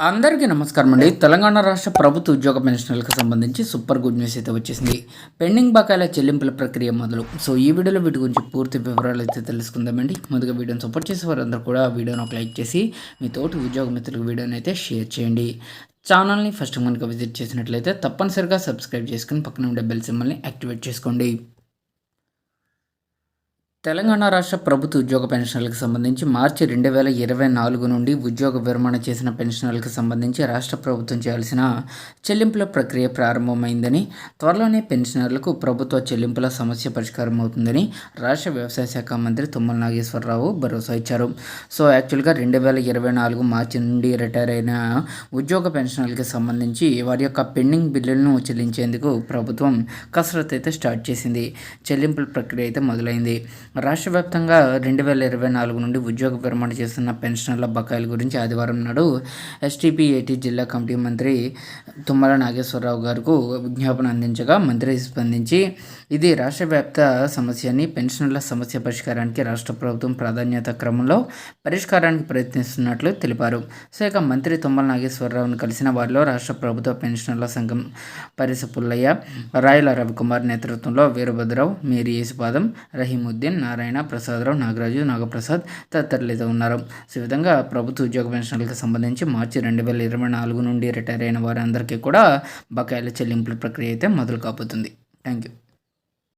అందరికీ నమస్కారం అండి. తెలంగాణ రాష్ట్ర ప్రభుత్వ ఉద్యోగ పెన్షన్లకు సంబంధించి సూపర్ గుడ్ న్యూస్ అయితే వచ్చేసింది. పెండింగ్ బకాయిల చెల్లింపుల ప్రక్రియ మొదలు. సో ఈ వీడియోలో వీటి గురించి పూర్తి వివరాలు అయితే తెలుసుకుందామండి. ముందుగా వీడియోని సపోర్ట్ చేసే వారందరూ కూడా వీడియోని ఒక లైక్ చేసి మీ తోటి ఉద్యోగ మిత్రులకు వీడియోని అయితే షేర్ చేయండి. ఛానల్ని ఫస్ట్ కనుక విజిట్ చేసినట్లయితే తప్పనిసరిగా సబ్స్క్రైబ్ చేసుకుని పక్కన ఉండే బెల్ సింబల్ని యాక్టివేట్ చేసుకోండి. తెలంగాణ రాష్ట్ర ప్రభుత్వ ఉద్యోగ పెన్షన్లకు సంబంధించి మార్చి రెండు వేల ఇరవై నాలుగు నుండి ఉద్యోగ విరమణ చేసిన పెన్షనర్లకు సంబంధించి రాష్ట్ర ప్రభుత్వం చేయాల్సిన చెల్లింపుల ప్రక్రియ ప్రారంభమైందని త్వరలోనే పెన్షనర్లకు ప్రభుత్వ చెల్లింపుల సమస్య పరిష్కారం అవుతుందని రాష్ట్ర వ్యవసాయ శాఖ మంత్రి తుమ్మల నాగేశ్వరరావు భరోసా ఇచ్చారు. సో యాక్చువల్గా రెండు వేల ఇరవై నాలుగు మార్చి నుండి రిటైర్ అయిన ఉద్యోగ పెన్షనర్లకు సంబంధించి వారి యొక్క పెండింగ్ బిల్లులను చెల్లించేందుకు ప్రభుత్వం కసరత్తు అయితే స్టార్ట్ చేసింది. చెల్లింపుల ప్రక్రియ అయితే మొదలైంది. రాష్ట్ర వ్యాప్తంగా రెండు వేల ఇరవై నాలుగు నుండి ఉద్యోగ విరమణ చేస్తున్న పెన్షనర్ల బకాయిల గురించి ఆదివారం నాడు ఎస్టీపీఏటీ జిల్లా కమిటీ మంత్రి తుమ్మల నాగేశ్వరరావు గారికి విజ్ఞాపన అందించగా మంత్రి స్పందించి ఇది రాష్ట్ర వ్యాప్త సమస్యని పెన్షనర్ల సమస్య పరిష్కారానికి రాష్ట్ర ప్రభుత్వం ప్రాధాన్యత క్రమంలో పరిష్కారానికి ప్రయత్నిస్తున్నట్లు తెలిపారు. శాఖ మంత్రి తుమ్మల నాగేశ్వరరావును కలిసిన వారిలో రాష్ట్ర ప్రభుత్వ పెన్షనర్ల సంఘం పరిస పుల్లయ్య రాయల రవికుమార్ నేతృత్వంలో వీరభద్రరావు మేరీ యేసుపాదం రహీముద్దీన్ నారాయణ ప్రసాదరావు నాగరాజు నాగప్రసాద్ తదితరులు ఉన్నారు. సో ఈ విధంగా ప్రభుత్వ ఉద్యోగ పెన్షన్లకు సంబంధించి మార్చి రెండు వేల ఇరవై నాలుగు నుండి రిటైర్ అయిన వారందరికీ కూడా బకాయిల చెల్లింపుల ప్రక్రియ అయితే మొదలు కాబోతుంది థ్యాంక్ యూ